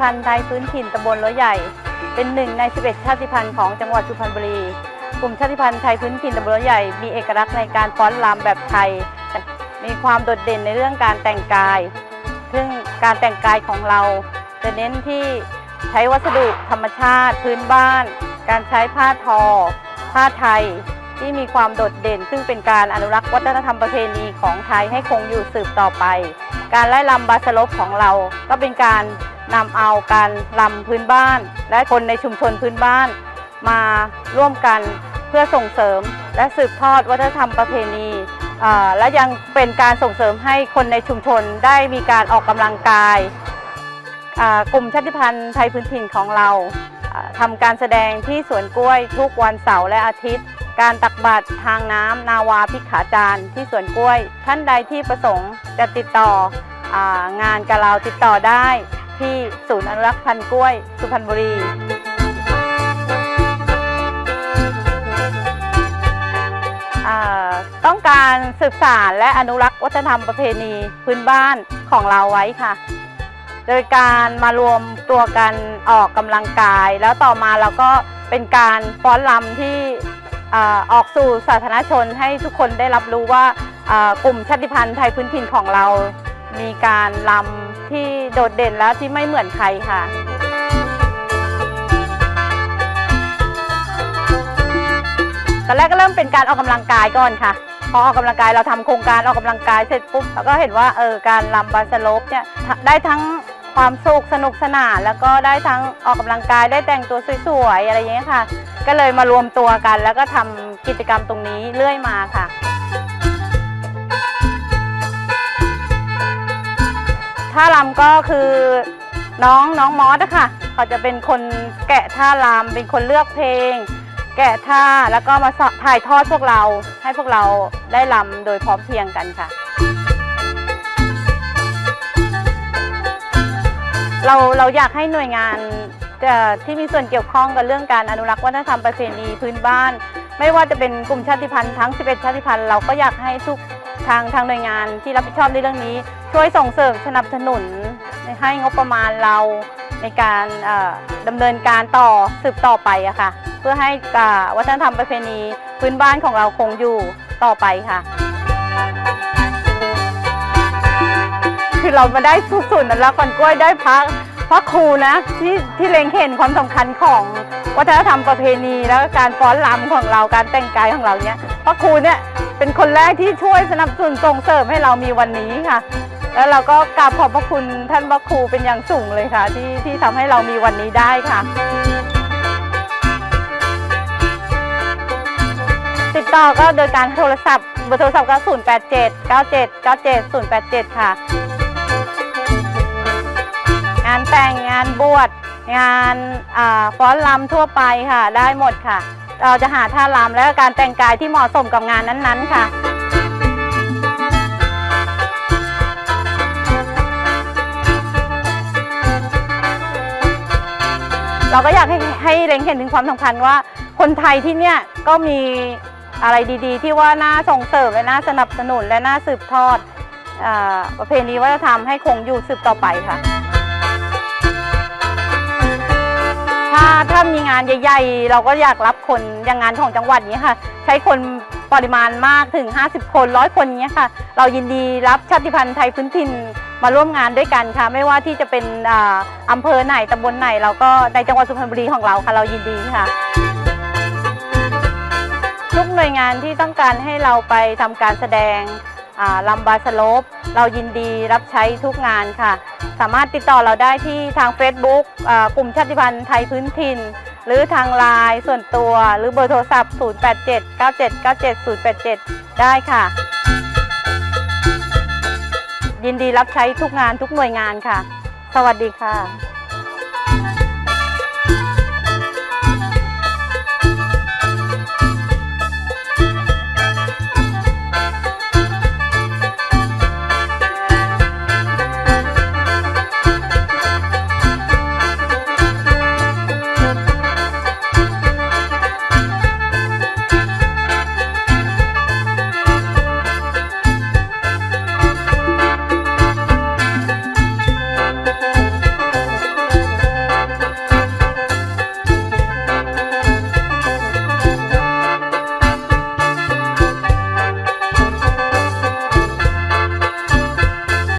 พันธุ์ไทยพื้นถิ่นตำบลล้อใหญ่ เป็นหนึ่งใน 11 ชาติพันธุ์ของจังหวัดสุพรรณบุรี กลุ่มชาติพันธุ์ไทยพื้นถิ่นตำบลล้อใหญ่ มีเอกลักษณ์ในการฟ้อนรำแบบไทย มีความโดดเด่นในเรื่องการแต่งกาย ซึ่งการแต่งกายของเราจะเน้นที่ใช้วัสดุธรรมชาติพื้นบ้าน การใช้ผ้าทอ ผ้าไทยที่มีความโดดเด่น ซึ่งเป็นการอนุรักษ์วัฒนธรรมประเพณีของไทยให้คงอยู่สืบต่อไป การไล่ลำบาสลบของเราก็เป็นการ นำเอาการลำพื้นบ้าน และคนในชุมชนพื้นบ้าน มาร่วมกันเพื่อส่งเสริม และสืบทอดวัฒนธรรมประเพณีและยังเป็นการส่งเสริมให้คนในชุมชนได้มีการออกกำลังกาย กลุ่มชาติพันธุ์ไทยพื้นถิ่นของเราอ่าทำการแสดงที่สวนกล้วยทุกวันเสาร์และอาทิตย์ การตักบาตรทางน้ำนาวาพิขาจารย์ที่สวนกล้วย ท่านใดที่ประสงค์จะติดต่อองานกับเราติดต่อได้ ที่ศูนย์อนุรักษ์พันธุ์กล้วย สุพรรณบุรีต้องการสืบสานและอนุรักษ์วัฒนธรรมประเพณีพื้นบ้านของเราไว้ค่ะ โดยการมารวมตัวกันออกกำลังกาย แล้วต่อมาเราก็เป็นการฟ้อนรำที่ออกสู่สาธารณชนให้ทุกคนได้รับรู้ว่าอ่ากลุ่มชาติพันธุ์ไทยพื้นถิ่นของเรา มีการรำ ที่โดดเด่นและที่ไม่เหมือนใครค่ะตอนแรกก็เริ่มเป็นการออกกำลังกายก่อนค่ะ พอออกกำลังกายเราทำโครงการออกกำลังกายเสร็จปุ๊บเราก็เห็นว่าเออการลำบาสโลปเนี่ยได้ทั้งความสุขสนุกสนานแล้วก็ได้ทั้งออกกำลังกายได้แต่งตัวสวยๆอะไรอย่างเงี้ยค่ะ ก็เลยมารวมตัวกัน แล้วก็ทำกิจกรรมตรงนี้เรื่อยมาค่ะ ท่ารำก็คือน้องน้องมอสอะค่ะ เขาจะเป็นคนแกะท่ารำเป็นคนเลือกเพลง แกะท่าแล้วก็มาถ่ายทอดพวกเรา ให้พวกเราได้รำโดยพร้อมเพรียงกันค่ะ เราเราอยากให้หน่วยงานที่มีส่วนเกี่ยวข้องกับเรื่องการอนุรักษ์วัฒนธรรมประเพณีพื้นบ้าน ไม่ว่าจะเป็นกลุ่มชาติพันธุ์ทั้ง 11 ชาติพันธุ์เราก็อยากให้ทุกทางทางหน่วยงานที่รับผิดชอบในเรื่องนี้ ช่วยส่งเสริมสนับสนุนให้งบประมาณเราในการเอ่อดำเนินการต่อสืบต่อไปอะค่ะ เพื่อให้วัฒนธรรมประเพณีพื้นบ้านของเราคงอยู่ต่อไปค่ะ คือเรามาได้สุดๆแล้วก่อนกล้วยได้พระพระครูนะที่ที่เล็งเห็นความสำคัญของวัฒนธรรมประเพณีแล้วก็การฟ้อนรำของเราการแต่งกายของเราเนี่ยพระครูเนี่ยเป็นคนแรกที่ช่วยสนับสนุนส่งเสริมให้เรามีวันนี้ค่ะ แล้วเราก็กราบขอบพระคุณท่านพระครูเป็นอย่างสูงเลยค่ะ ที่ที่ทำให้เรามีวันนี้ได้ค่ะ ติดต่อก็โดยการโทรศัพท์เบอร์โทรศัพท์ก็0 8 7 9 7 9 7 0 8 7 ค่ะ งานแต่งงานบวชงานฟ้อนรำทั่วไปค่ะ ได้หมดค่ะ เราจะหาท่ารำและการแต่งกายที่เหมาะสมกับงานนั้นๆค่ะ เราก็อยากให้ให้เล็งเห็นถึงความสำคัญว่า คนไทยที่เนี่ยก็มีอะไรดีๆ ที่ว่าน่าส่งเสริมและน่าสนับสนุนและน่าสืบทอดอประเพณีวัฒนธรรมให้คงอยู่สืบต่อไปค่ะ ถ้าถ้ามีงานใหญ่ๆ เราก็อยากรับคนอย่างงานของจังหวัดนี้ค่ะ ใช้คนปริมาณมากถึง 50 คนร้อยคนเนี้ยค่ะ เรายินดีรับชาติพันธุ์ไทยพื้นถิ่น มาร่วมงานด้วยกันค่ะ ไม่ว่าที่จะเป็นอ่าอำเภอไหนตำบลไหน เราก็ในจังหวัดสุพรรณบุรีของเราค่ะเรายินดีค่ะทุกหน่วยงานที่ต้องการให้เราไปทำการแสดงอ่าลำบาสโลปเรายินดีรับใช้ทุกงานค่ะ สามารถติดต่อเราได้ที่ทาง Facebook กลุ่มชาติพันธุ์ไทยพื้นถิ่น หรือทางไลน์ส่วนตัวหรือเบอร์โทรศัพท์ 087 97 97 087 ได้ค่ะ ยินดีรับใช้ทุกงานทุกหน่วยงานค่ะ สวัสดีค่ะ